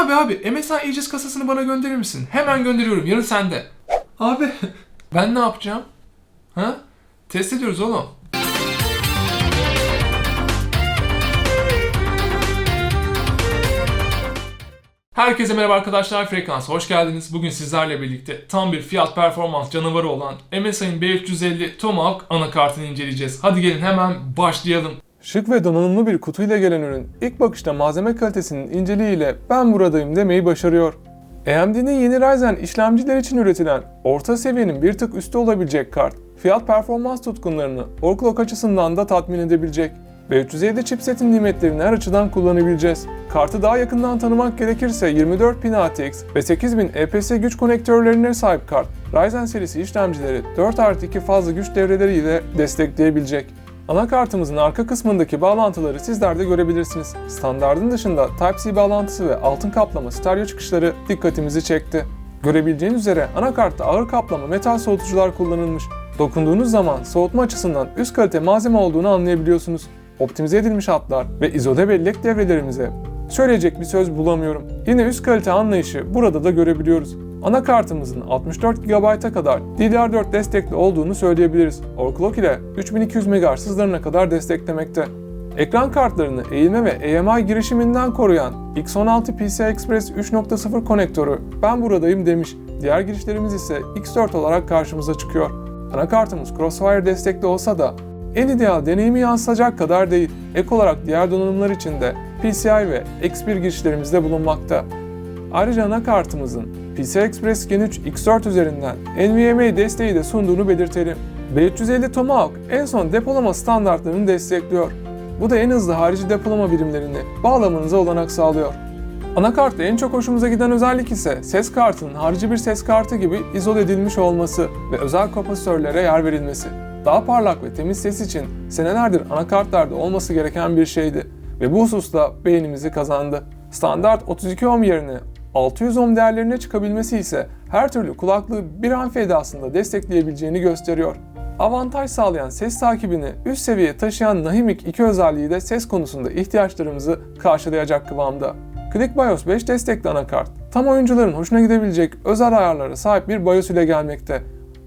Abi abi MSI Aegis kasasını bana gönderir misin? Hemen gönderiyorum yarın sende. Abi ben ne yapacağım? Ha? Test ediyoruz oğlum. Herkese merhaba arkadaşlar Frekans hoş geldiniz. Bugün sizlerle birlikte tam bir fiyat performans canavarı olan MSI'nin B350 Tomahawk anakartını inceleyeceğiz. Hadi gelin hemen başlayalım. Şık ve donanımlı bir kutuyla gelen ürün ilk bakışta malzeme kalitesinin inceliğiyle ben buradayım demeyi başarıyor. AMD'nin yeni Ryzen işlemciler için üretilen orta seviyenin bir tık üstü olabilecek kart, fiyat performans tutkunlarını overclock açısından da tatmin edebilecek. B350 chipsetin nimetlerini her açıdan kullanabileceğiz. Kartı daha yakından tanımak gerekirse 24000 ATX ve 8000 EPS güç konektörlerine sahip kart, Ryzen serisi işlemcileri 4 artı 2 fazla güç devreleriyle destekleyebilecek. Anakartımızın arka kısmındaki bağlantıları sizler de görebilirsiniz. Standardın dışında Type-C bağlantısı ve altın kaplama stereo çıkışları dikkatimizi çekti. Görebileceğiniz üzere anakartta ağır kaplama metal soğutucular kullanılmış. Dokunduğunuz zaman soğutma açısından üst kalite malzeme olduğunu anlayabiliyorsunuz. Optimize edilmiş hatlar ve izole bellek devrelerimize söyleyecek bir söz bulamıyorum. Yine üst kalite anlayışı burada da görebiliyoruz. Anakartımızın 64 GB'a kadar DDR4 destekli olduğunu söyleyebiliriz. Overclock ile 3200 MHz hızlarına kadar desteklemekte. Ekran kartlarını eğilme ve AMI girişiminden koruyan X16 PCI Express 3.0 konektörü ben buradayım demiş. Diğer girişlerimiz ise X4 olarak karşımıza çıkıyor. Anakartımız Crossfire destekli olsa da en ideal deneyimi yansıtacak kadar değil. Ek olarak diğer donanımlar için de PCI ve X1 girişlerimizde bulunmakta. Ayrıca anakartımızın PCI Express Gen 3 X4 üzerinden NVMe desteği de sunduğunu belirtelim. B350 Tomahawk en son depolama standartlarını destekliyor. Bu da en hızlı harici depolama birimlerini bağlamanıza olanak sağlıyor. Anakartta en çok hoşumuza giden özellik ise ses kartının harici bir ses kartı gibi izole edilmiş olması ve özel kapasitörlere yer verilmesi. Daha parlak ve temiz ses için senelerdir anakartlarda olması gereken bir şeydi ve bu hususta beğenimizi kazandı. Standart 32 ohm yerine 600 ohm değerlerine çıkabilmesi ise her türlü kulaklığı bir amfi edasında destekleyebileceğini gösteriyor. Avantaj sağlayan ses takibini üst seviyeye taşıyan Nahimic 2 özelliği de ses konusunda ihtiyaçlarımızı karşılayacak kıvamda. Click BIOS 5 destekli anakart, tam oyuncuların hoşuna gidebilecek özel ayarlara sahip bir BIOS ile gelmekte.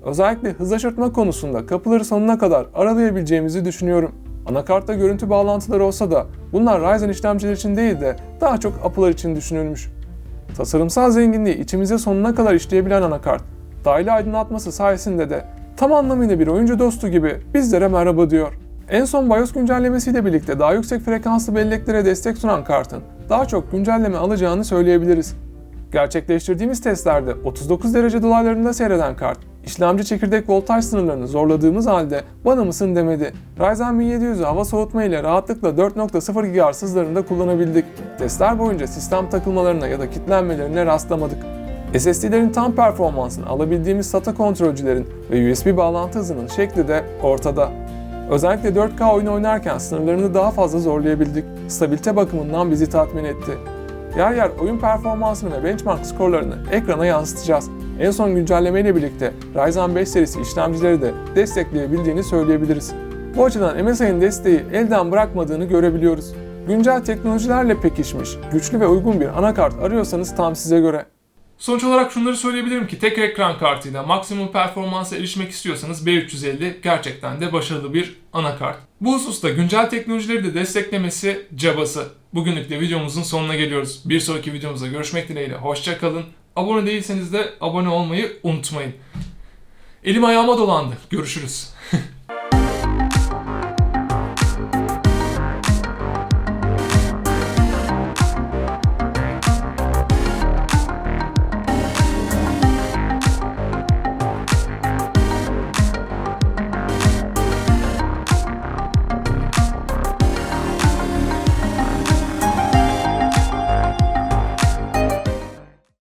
Özellikle hız aşırtma konusunda kapıları sonuna kadar aralayabileceğimizi düşünüyorum. Anakartta görüntü bağlantıları olsa da bunlar Ryzen işlemciler için değil de daha çok Apple'lar için düşünülmüş. Tasarımsal zenginliği içimize sonuna kadar işleyebilen anakart, dahili aydınlatması sayesinde de tam anlamıyla bir oyuncu dostu gibi bizlere merhaba diyor. En son BIOS güncellemesiyle birlikte daha yüksek frekanslı belleklere destek sunan kartın daha çok güncelleme alacağını söyleyebiliriz. Gerçekleştirdiğimiz testlerde 39 derece dolaylarında seyreden kart, işlemci çekirdek voltaj sınırlarını zorladığımız halde bana mısın demedi. Ryzen 1700'ü hava soğutma ile rahatlıkla 4.0 GHz hızlarında kullanabildik. Testler boyunca sistem takılmalarına ya da kilitlenmelerine rastlamadık. SSD'lerin tam performansını alabildiğimiz SATA kontrolcülerin ve USB bağlantı hızının şekli de ortada. Özellikle 4K oyun oynarken sınırlarını daha fazla zorlayabildik. Stabilite bakımından bizi tatmin etti. Yer yer oyun performansını ve benchmark skorlarını ekrana yansıtacağız. En son güncelleme ile birlikte Ryzen 5 serisi işlemcileri de destekleyebildiğini söyleyebiliriz. Bu açıdan MSI'nin desteği elden bırakmadığını görebiliyoruz. Güncel teknolojilerle pekişmiş, güçlü ve uygun bir anakart arıyorsanız tam size göre. Sonuç olarak şunları söyleyebilirim ki tek ekran kartıyla maksimum performansa erişmek istiyorsanız B350 gerçekten de başarılı bir anakart. Bu hususta güncel teknolojileri de desteklemesi cabası. Bugünlük de videomuzun sonuna geliyoruz. Bir sonraki videomuzda görüşmek dileğiyle. Hoşça kalın. Abone değilseniz de abone olmayı unutmayın. Elim ayağıma dolandı. Görüşürüz.